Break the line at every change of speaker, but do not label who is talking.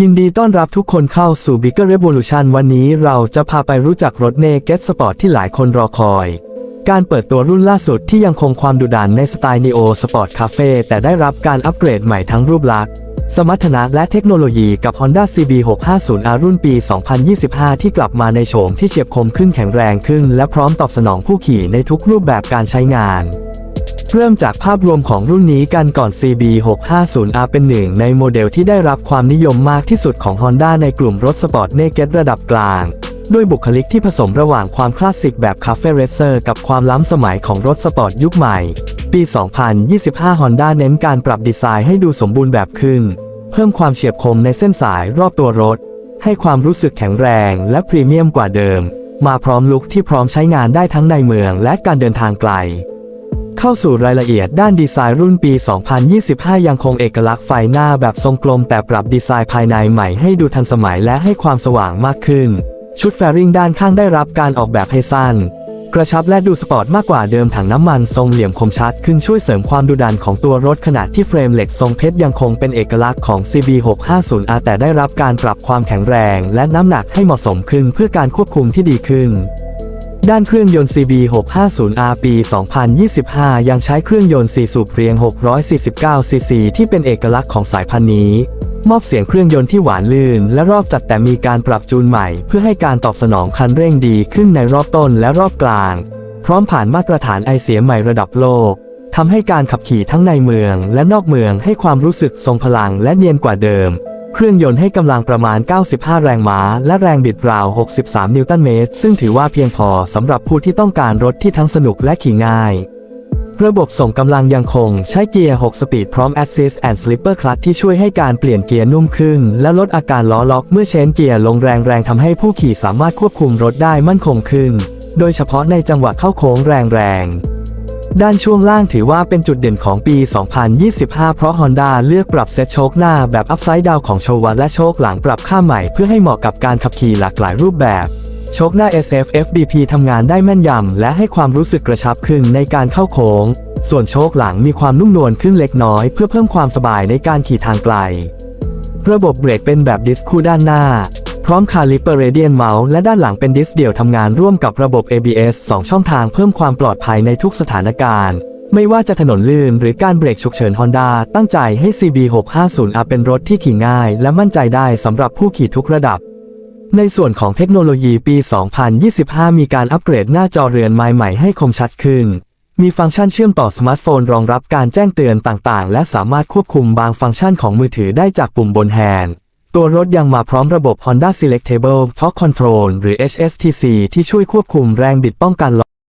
ยินดีต้อนรับทุกคนเข้าสู่ Bigger Revolution วันนี้เราจะพาไปรู้จักรถ Naked Sport ที่หลายคนรอคอย การเปิดตัวรุ่นล่าสุดที่ยังคงความดุดันในสไตล์ Neo Sport Cafe แต่ได้รับการอัปเกรดใหม่ทั้งรูปลักษณ์ สมรรถนะและเทคโนโลยีกับ Honda CB 650R รุ่นปี 2025 ที่กลับมาในโฉมที่เฉียบคมขึ้นแข็งแรงขึ้น และพร้อมตอบสนองผู้ขี่ในทุกรูปแบบการใช้งาน เริ่มจากภาพรวมของรุ่นนี้กันก่อน CB 650R เป็นหนึ่งในโมเดลที่ได้รับความนิยมมากที่สุดของ Honda ในกลุ่มรถสปอร์ตเนเกตระดับกลาง ด้วยบุคลิกที่ผสมระหว่างความคลาสสิกแบบคาเฟ่เรเซอร์กับความล้ำสมัยของรถสปอร์ตยุคใหม่ ปี 2025 Honda เน้นการปรับดีไซน์ให้ดูสมบูรณ์แบบขึ้น เพิ่มความเฉียบคมในเส้นสายรอบตัวรถ ให้ความรู้สึกแข็งแรงและพรีเมียมกว่าเดิม มาพร้อมลุคที่พร้อมใช้งานได้ทั้งในเมืองและการเดินทางไกล เข้าสู่รายละเอียดด้านดีไซน์รุ่นปี 2025 ยังคงเอกลักษณ์ไฟหน้าแบบทรงกลม แต่ปรับดีไซน์ภายในใหม่ให้ดูทันสมัยและให้ความสว่างมากขึ้น ชุดแฟริงด้านข้างได้รับการออกแบบให้สั้น กระชับและดูสปอร์ตมากกว่าเดิมถังน้ำมันทรงเหลี่ยมคมชัดขึ้นช่วยเสริมความดุดันของตัวรถขณะที่เฟรมเหล็กทรงเพชรยังคงเป็นเอกลักษณ์ของ CB 650R แต่ได้รับการปรับความแข็งแรง และน้ำหนักให้เหมาะสมขึ้นเพื่อการควบคุมที่ดีขึ้น ด้านเครื่องยนต์ CB 650R ปี 2025 ยังใช้เครื่องยนต์ 4 สูบเรียง 649 ซีซี ที่เป็นเอกลักษณ์ของสายพันธุ์นี้ มอบเสียงเครื่องยนต์ที่หวานลื่น และรอบจัดแต่มีการปรับจูนใหม่ เพื่อให้การตอบสนองคันเร่งดีขึ้นในรอบต้นและรอบกลาง พร้อมผ่านมาตรฐานไอเสียใหม่ระดับโลกทำให้การขับขี่ทั้งในเมืองและนอกเมืองให้ความรู้สึกทรงพลังและเนียนกว่าเดิม เครื่องยนต์ให้กำลังประมาณ 95 แรงม้า และแรงบิดราว 63 นิวตันเมตร ซึ่งถือว่าเพียงพอสำหรับผู้ที่ต้องการรถที่ทั้งสนุกและขี่ง่าย ระบบส่งกำลังยังคงใช้เกียร์ 6 สปีดพร้อม Assist and Slipper Clutch ที่ช่วยให้การเปลี่ยนเกียร์นุ่มขึ้น และลดอาการล้อล็อกเมื่อเชนเกียร์ลงแรงๆทำให้ผู้ขี่สามารถควบคุมรถได้มั่นคงขึ้น โดยเฉพาะในจังหวะเข้าโค้งแรงๆ ด้านช่วงล่างถือว่าเป็นจุดเด่นของปี 2025 เพราะ Honda เลือกปรับเซตโชคหน้าแบบอัพไซด์ดาวของโชวัตและโชคหลังปรับค่าใหม่เพื่อให้เหมาะกับการขับขี่หลากหลายรูปแบบโชคหน้า SF FBP ทำงานได้แม่นยำและให้ความรู้สึกกระชับขึ้นในการเข้าโค้ง ส่วนโชคหลังมีความนุ่มนวลขึ้นเล็กน้อยเพื่อเพิ่มความสบายในการขี่ทางไกล ระบบเบรกเป็นแบบดิสคู่ด้านหน้า พร้อมคาลิเปอร์เรเดียนเมาส์และด้านหลังเป็นดิสเดี่ยวทำงานร่วมกับระบบ ABS 2 ช่องทางเพิ่มความปลอดภัยในทุกสถานการณ์ ไม่ว่าจะถนนลื่นหรือการเบรกฉุกเฉิน Honda ตั้งใจให้ CB 650R เป็นรถที่ขี่ง่าย และมั่นใจได้สำหรับผู้ขี่ทุกระดับ ในส่วนของเทคโนโลยีปี 2025 มีการอัปเกรดหน้าจอเรือนไม้ใหม่ให้คมชัดขึ้น มีฟังก์ชันเชื่อมต่อสมาร์ทโฟนรองรับการแจ้งเตือนต่างๆ และสามารถควบคุมบางฟังก์ชันของมือถือได้จากปุ่มบนแฮนด์ ตัวรถยังมาพร้อมระบบ Honda Selectable Torque Control หรือ HSTC ที่ช่วยควบคุมแรงบิดป้องกันล้อ